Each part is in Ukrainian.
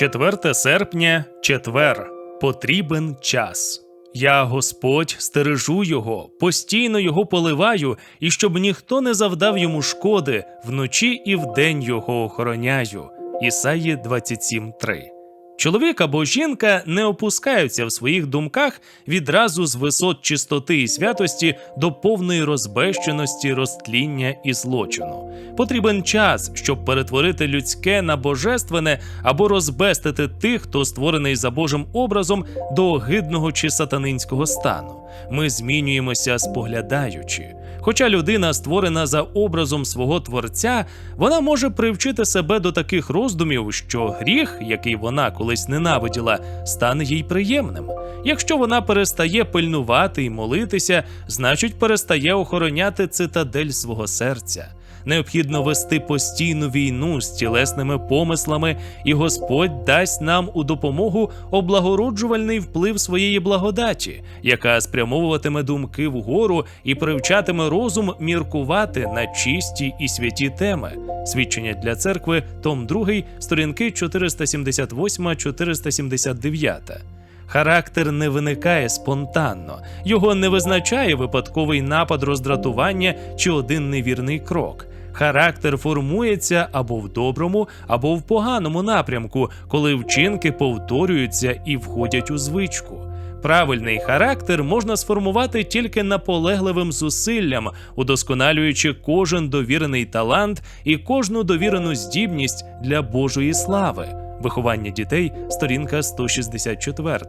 4 серпня, четвер. Потрібен час. Я, Господь, стережу його, постійно його поливаю, і щоб ніхто не завдав йому шкоди, вночі і вдень його охороняю. Ісаї 27.3 Чоловік або жінка не опускаються в своїх думках відразу з висот чистоти і святості до повної розбещеності, розтління і злочину. Потрібен час, щоб перетворити людське на божественне або розбестити тих, хто створений за Божим образом до огидного чи сатанинського стану. Ми змінюємося споглядаючи. Хоча людина створена за образом свого творця, вона може привчити себе до таких роздумів, що гріх, який вона колись ненавиділа, стане їй приємним. Якщо вона перестає пильнувати і молитися, значить перестає охороняти цитадель свого серця. Необхідно вести постійну війну з тілесними помислами, і Господь дасть нам у допомогу облагороджувальний вплив своєї благодаті, яка спрямовуватиме думки вгору і привчатиме розум міркувати на чисті і святі теми. Свідчення для церкви, том 2, сторінки 478-479. Характер не виникає спонтанно, його не визначає випадковий напад роздратування чи один невірний крок. Характер формується або в доброму, або в поганому напрямку, коли вчинки повторюються і входять у звичку. Правильний характер можна сформувати тільки наполегливим зусиллям, удосконалюючи кожен довірений талант і кожну довірену здібність для Божої слави. Виховання дітей, сторінка 164.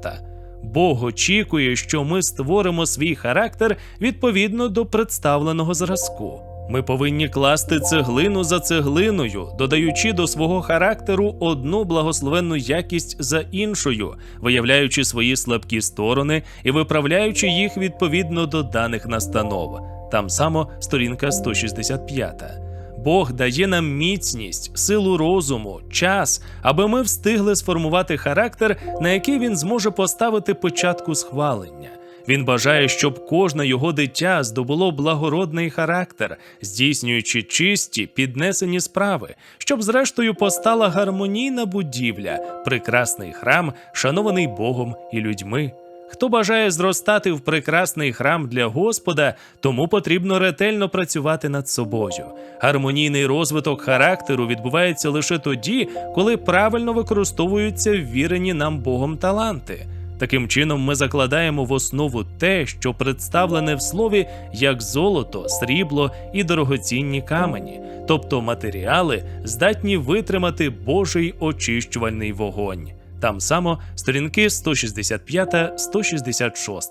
Бог очікує, що ми створимо свій характер відповідно до представленого зразку. Ми повинні класти цеглину за цеглиною, додаючи до свого характеру одну благословенну якість за іншою, виявляючи свої слабкі сторони і виправляючи їх відповідно до даних настанов. Там само сторінка 165. Бог дає нам міцність, силу розуму, час, аби ми встигли сформувати характер, на який він зможе поставити початку схвалення. Він бажає, щоб кожне його дитя здобуло благородний характер, здійснюючи чисті, піднесені справи, щоб зрештою постала гармонійна будівля, прекрасний храм, шанований Богом і людьми. Хто бажає зростати в прекрасний храм для Господа, тому потрібно ретельно працювати над собою. Гармонійний розвиток характеру відбувається лише тоді, коли правильно використовуються ввірені нам Богом таланти. Таким чином, ми закладаємо в основу те, що представлене в слові як золото, срібло і дорогоцінні камені, тобто матеріали, здатні витримати Божий очищувальний вогонь. Там само сторінки 165-166.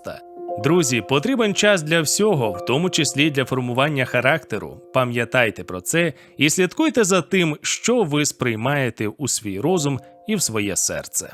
Друзі, потрібен час для всього, в тому числі для формування характеру. Пам'ятайте про це і слідкуйте за тим, що ви сприймаєте у свій розум і в своє серце.